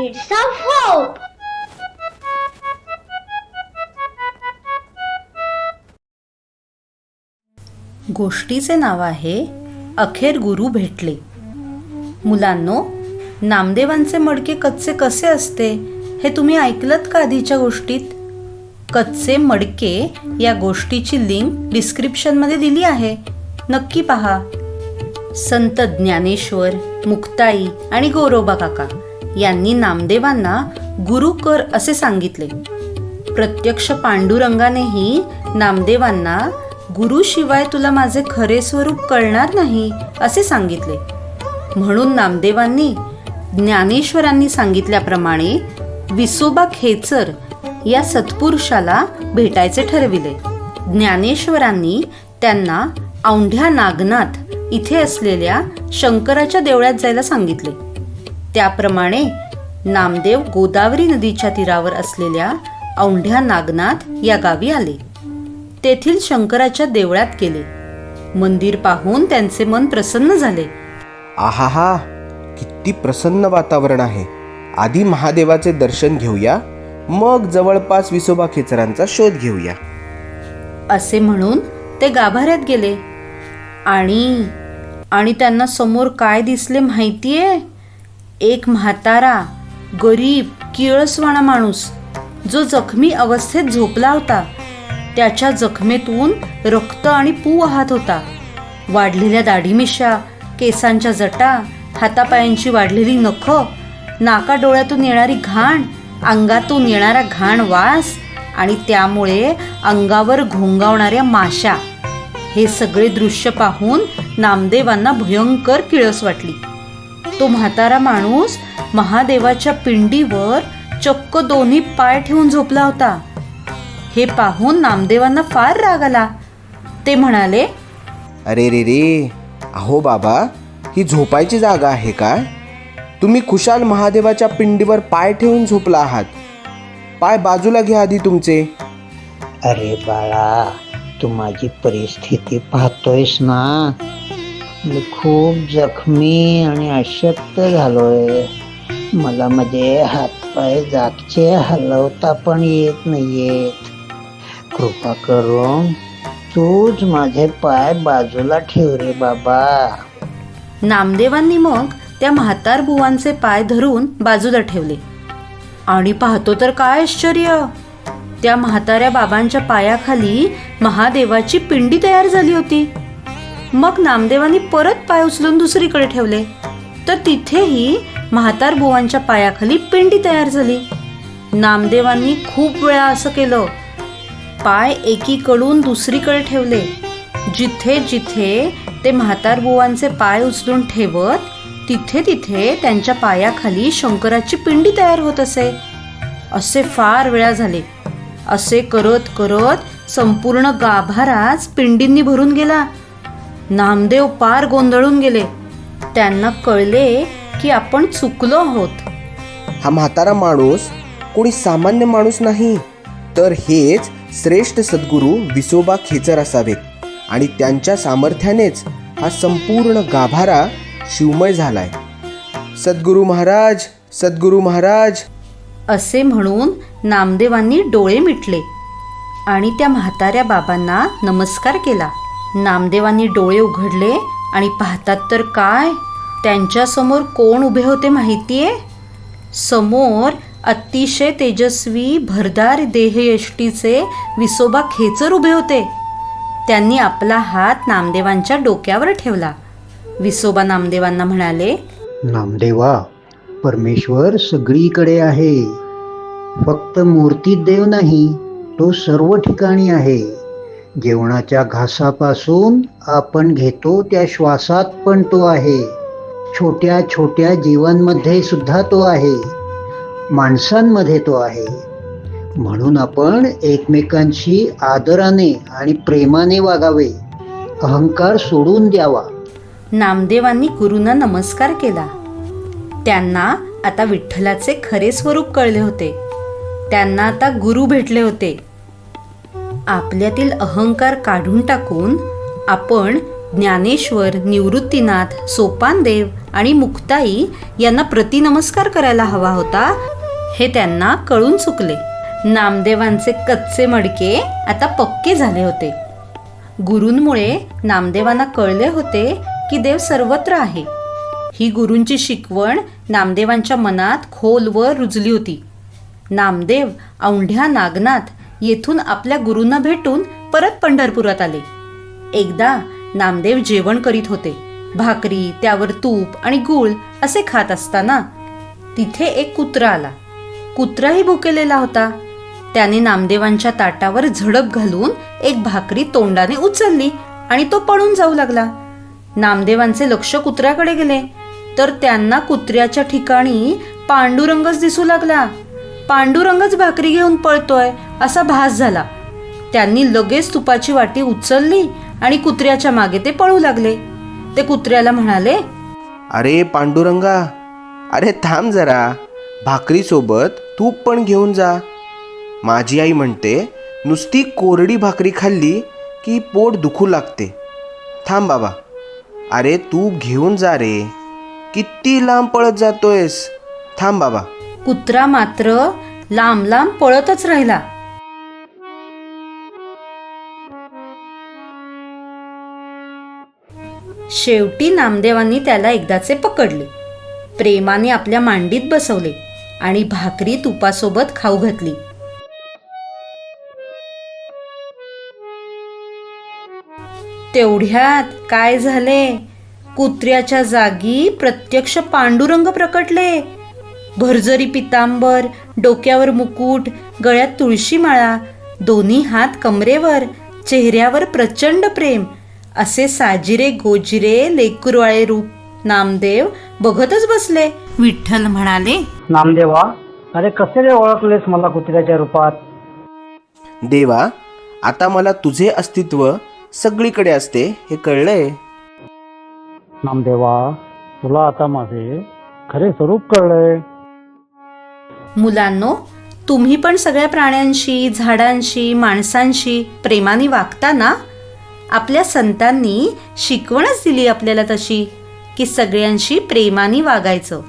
Seeds of Hope. गोष्टीचे नाव आहे अखेर गुरु भेटले. मुलांनो नामदेवांचे मडके कच्चे कसे असते हे तुम्ही ऐकलत का आधीच्या गोष्टीत? कच्चे मडके या गोष्टीची लिंक डिस्क्रिप्शनमध्ये दिली आहे. नक्की पहा. संत ज्ञानेश्वर मुक्ताई आणि गोरोबा काका. यांनी नामदेवांना गुरु कर असे सांगितले. प्रत्यक्ष पांडुरंगानेही नामदेवांना गुरुशिवाय तुला माझे खरे स्वरूप कळणार नाही असे सांगितले. म्हणून नामदेवांनी ज्ञानेश्वरांनी सांगितल्याप्रमाणे विसोबा खेचर या सत्पुरुषाला भेटायचे ठरविले. ज्ञानेश्वरांनी त्यांना औंढ्या नागनाथ इथे असलेल्या शंकराच्या देवळात जायला सांगितले. त्याप्रमाणे नामदेव गोदावरी नदीच्या तीरावर असलेल्या औंढ्या नागनाथ या गावी आले. तेथील शंकराच्या देवळात गेले. मंदिर पाहून त्यांचे मन प्रसन्न झाले. आहाहा किती प्रसन्न वातावरण आहे. आधी महादेवाचे दर्शन घेऊया मग जवळपास विसोबा खेचरांचा शोध घेऊया. असे म्हणून ते गाभाऱ्यात गेले. आणि आणि त्यांना समोर काय दिसले माहितीये? एक म्हातारा गरीब किळसवाणा माणूस जो जखमी अवस्थेत झोपला होता. त्याच्या जखमेतून रक्त आणि पू वाहत होता. वाढलेल्या दाढीमिशा केसांच्या जटा हातापायांची वाढलेली नख नाका डोळ्यातून येणारी घाण अंगातून येणारा घाण वास आणि त्यामुळे अंगावर घोंगावणाऱ्या माशा. हे सगळे दृश्य पाहून नामदेवांना भयंकर किळस वाटली. तो म्हातारा माणूस महादेवाच्या पिंडीवर चक्क दोन्ही पाय ठेवून झोपला होता. हे पाहून नामदेवांना फार राग आला. ते म्हणाले अरे रे रे अहो बाबा ही झोपायची जागा आहे काय? तुम्ही खुशाल महादेवाच्या पिंडीवर पाय ठेवून झोपला आहात. पाय बाजूला घ्या आधी तुमचे. अरे बाळा तू माझी परिस्थिती पाहतोयस ना? मी खूप जखमी आणि अशक्त झालोय. मला माझे हातपाय जागचे हलवता पण येत नाहीयेत. कृपा करून तूच माझे पाय बाजूला ठेव रे बाबा. नामदेवांनी मग त्या म्हातार बुवांचे पाय धरून बाजूला ठेवले. आणि पाहतो तर काय आश्चर्य! त्या म्हाताऱ्या बाबांच्या पायाखाली महादेवाची पिंडी तयार झाली होती. मग नामदेवांनी परत पाय उचलून दुसरीकडे ठेवले. तर तिथेही म्हातार बुवांच्या पायाखाली पिंडी तयार झाली. नामदेवांनी खूप वेळा असं केलं. पाय एकीकडून दुसरीकडे ठेवले. जिथे जिथे ते म्हातार बुवांचे पाय उचलून ठेवत तिथे तिथे त्यांच्या पायाखाली शंकराची पिंडी तयार होत असे. असे फार वेळा झाले. असे करत करत संपूर्ण गाभाराच पिंडींनी भरून गेला. नामदेव पार गोंधळून गेले. त्यांना कळले की आपण चुकलो आहोत. हा म्हातारा माणूस कोणी सामान्य माणूस नाही. तर हेच श्रेष्ठ सद्गुरू विसोबा खेचर असावेत आणि त्यांच्या सामर्थ्यानेच हा संपूर्ण गाभारा शिवमय झालाय. सद्गुरू महाराज सद्गुरू महाराज! असे म्हणून नामदेवांनी डोळे मिटले आणि त्या म्हाताऱ्या बाबांना नमस्कार केला. नामदेवांनी डोळे उघडले आणि पाहतात तर काय? त्यांच्यासमोर कोण उभे होते माहितीये? समोर अतिशय तेजस्वी भरदार देहयष्टीचे विसोबा खेचर उभे होते. त्यांनी आपला हात नामदेवांच्या डोक्यावर ठेवला. विसोबा नामदेवांना म्हणाले नामदेवा परमेश्वर सगळीकडे आहे. फक्त मूर्तीत देव नाही तो सर्व ठिकाणी आहे. जेवणाच्या घासापासून आपण घेतो त्या श्वासात पण तो आहे. छोट्या छोट्या जीवांमध्ये सुद्धा तो आहे. माणसांमध्ये तो आहे. म्हणून आपण एकमेकांशी आदराने आणि प्रेमाने वागावे. अहंकार सोडून द्यावा. नामदेवांनी गुरूंना नमस्कार केला. त्यांना आता विठ्ठलाचे खरे स्वरूप कळले होते. त्यांना आता गुरु भेटले होते. आपल्यातील अहंकार काढून टाकून आपण ज्ञानेश्वर निवृत्तीनाथ सोपानदेव आणि मुक्ताई यांना प्रतिनमस्कार करायला हवा होता हे त्यांना कळून चुकले. नामदेवांचे कच्चे मडके आता पक्के झाले होते. गुरूंमुळे नामदेवांना कळले होते की देव सर्वत्र आहे. ही गुरूंची शिकवण नामदेवांच्या मनात खोलवर रुजली होती. नामदेव औंढ्या नागनाथ येथून आपल्या गुरूंना भेटून परत पंढरपुरात आले. एकदा नामदेव जेवण करीत होते. भाकरी त्यावर तूप आणि गूळ असे खात असताना तिथे एक कुत्रा आला. कुत्राही भुकेलेला होता. त्याने नामदेवांच्या ताटावर झडप घालून एक भाकरी तोंडाने उचलली आणि तो पळून जाऊ लागला. नामदेवांचे लक्ष कुत्र्याकडे गेले. तर त्यांना कुत्र्याच्या ठिकाणी पांडुरंगच दिसू लागला. पांडुरंगच भाकरी घेऊन पळतोय असा भास झाला. त्यांनी लगेच तुपाची वाटी उचलली आणि कुत्र्याच्या मागे ते पळू लागले. ते कुत्र्याला म्हणाले अरे पांडुरंगा अरे थांब जरा. भाकरीसोबत तूप पण घेऊन जा. माझी आई म्हणते नुसती कोरडी भाकरी खाल्ली की पोट दुखू लागते. थांब बाबा. अरे तूप घेऊन जा रे. किती लांब पळत जातोयस. थांब बाबा. कुत्रा मात्र लांब लांब पळतच राहिला. शेवटी नामदेवांनी त्याला एकदाचे पकडले. प्रेमाने आपल्या मांडीत बसवले आणि भाकरी तुपासोबत खाऊ घातली. तेवढ्यात काय झाले? कुत्र्याच्या जागी प्रत्यक्ष पांडुरंग प्रकटले. भरजरी पितांबर डोक्यावर मुकुट गळ्यात तुळशी माळा दोन्ही हात कमरेवर चेहऱ्यावर प्रचंड प्रेम. असे साजिरे गोजिरे लेकुरवाळे रूप नामदेव बघतच बसले. विठ्ठल म्हणाले नामदेवा अरे कसे रे ओळखलेस मला कुत्र्याच्या रूपात? देवा आता मला तुझे अस्तित्व सगळीकडे असते हे कळलंय? नामदेवा तुला आता माझे खरे स्वरूप कळलंय. मुलांनो तुम्ही पण सगळ्या प्राण्यांशी झाडांशी माणसांशी प्रेमाने वागता ना आपल्या संतांनी शिकवणच दिली आपल्याला तशी की सगळ्यांशी प्रेमाने वागायचं.